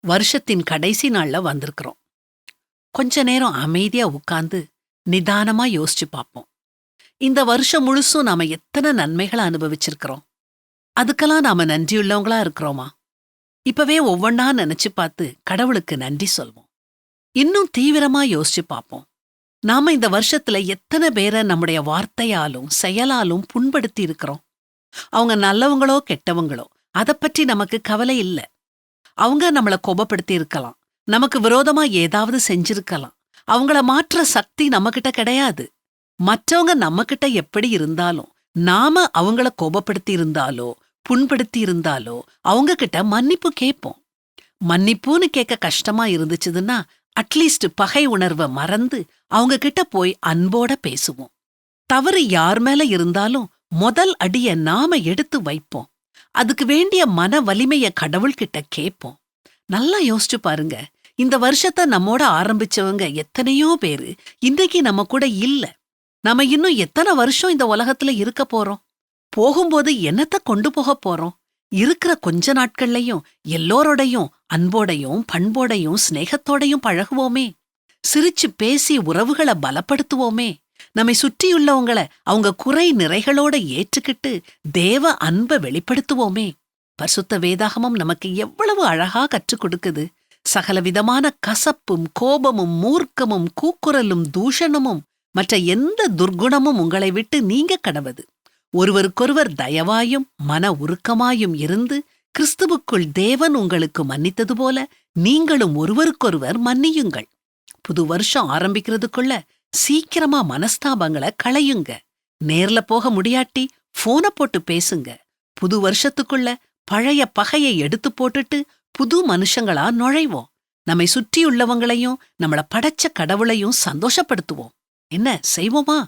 வருஷத்தின் கடைசி நாள்ல வந்திருக்கிறோம். கொஞ்ச நேரம் அமைதியா உட்கார்ந்து நிதானமா யோசிச்சு பார்ப்போம். இந்த வருஷம் முழுசும் நாம எத்தனை நன்மைகளை அனுபவிச்சிருக்கிறோம். அதுக்கெல்லாம் நாம நன்றியுள்ளவங்களா இருக்கிறோமா? இப்பவே ஒவ்வொன்னா நினைச்சு பார்த்து கடவுளுக்கு நன்றி சொல்வோம். இன்னும் தீவிரமா யோசிச்சு பார்ப்போம். நாம இந்த வருஷத்துல எத்தனை பேரை நம்முடைய வார்த்தையாலும் செயலாலும் புண்படுத்தி இருக்கிறோம். அவங்க நல்லவங்களோ கெட்டவங்களோ அத பற்றி நமக்கு கவலை இல்ல. அவங்க நம்மள கோபப்படுத்தி இருக்கலாம். நமக்கு விரோதமா ஏதாவது செஞ்சிருக்கலாம். அவங்கள மாற்ற சக்தி நம்மகிட்ட கிடையாது. மற்றவங்க நம்மகிட்ட எப்படி இருந்தாலும் நாம அவங்கள கோபப்படுத்தி இருந்தாலோ புண்படுத்தி இருந்தாலோ அவங்க கிட்ட மன்னிப்பு கேட்போம். மன்னிப்புன்னு கேட்க கஷ்டமா இருந்துச்சுதுன்னா அட்லீஸ்ட் பகை உணர்வை மறந்து அவங்க கிட்ட போய் அன்போட பேசுவோம். தவறு யார் மேல இருந்தாலும் முதல் அடிய நாம எடுத்து வைப்போம். அதுக்கு வேண்டிய மன வலிமைய கடவுள்கிட்ட கேட்போம். நல்லா யோசிச்சு பாருங்க. இந்த வருஷத்தை நம்மோட ஆரம்பிச்சவங்க எத்தனையோ பேரு இன்னைக்கு நம்ம கூட இல்ல. நம்ம இன்னும் எத்தனை வருஷம் இந்த உலகத்துல இருக்க போறோம்? போகும்போது என்னத்த கொண்டு போக போறோம்? இருக்கிற கொஞ்ச நாட்கள்லயும் எல்லோரோடையும் அன்போடையும் பண்போடையும் சிநேகத்தோடையும் பழகுவோமே. சிரிச்சு பேசி உறவுகளை பலப்படுத்துவோமே. நம்மை சுற்றியுள்ளவங்கள அவங்க குறை நிறைகளோட ஏற்றுக்கிட்டு தேவ அன்பை வெளிப்படுத்துவோமே. பரிசுத்த வேதாகமம் நமக்கு எவ்வளவு அழகா கற்றுக் கொடுக்குது. சகலவிதமான கசப்பும் கோபமும் மூர்க்கமும் கூக்குரலும் தூஷணமும் மற்ற எந்த துர்க்குணமும் உங்களை விட்டு நீங்க கடவது. ஒருவருக்கொருவர் தயவாயும் மன உருக்கமாயும் இருந்து கிறிஸ்துவுக்குள் தேவன் உங்களுக்கு மன்னித்தது போல நீங்களும் ஒருவருக்கொருவர் மன்னியுங்கள். புது வருஷம் ஆரம்பிக்கிறதுக்குள்ள சீக்கிரமா மனஸ்தாபங்களை களையுங்க. நேர்ல போக முடியாட்டி போன போட்டு பேசுங்க. புது வருஷத்துக்குள்ள பழைய பகையை எடுத்து போட்டுட்டு புது மனுஷங்களா நுழைவோம். நம்மை சுற்றியுள்ளவங்களையும் நம்மள படைச்ச கடவுளையும் சந்தோஷப்படுத்துவோம். என்ன செய்வோமா?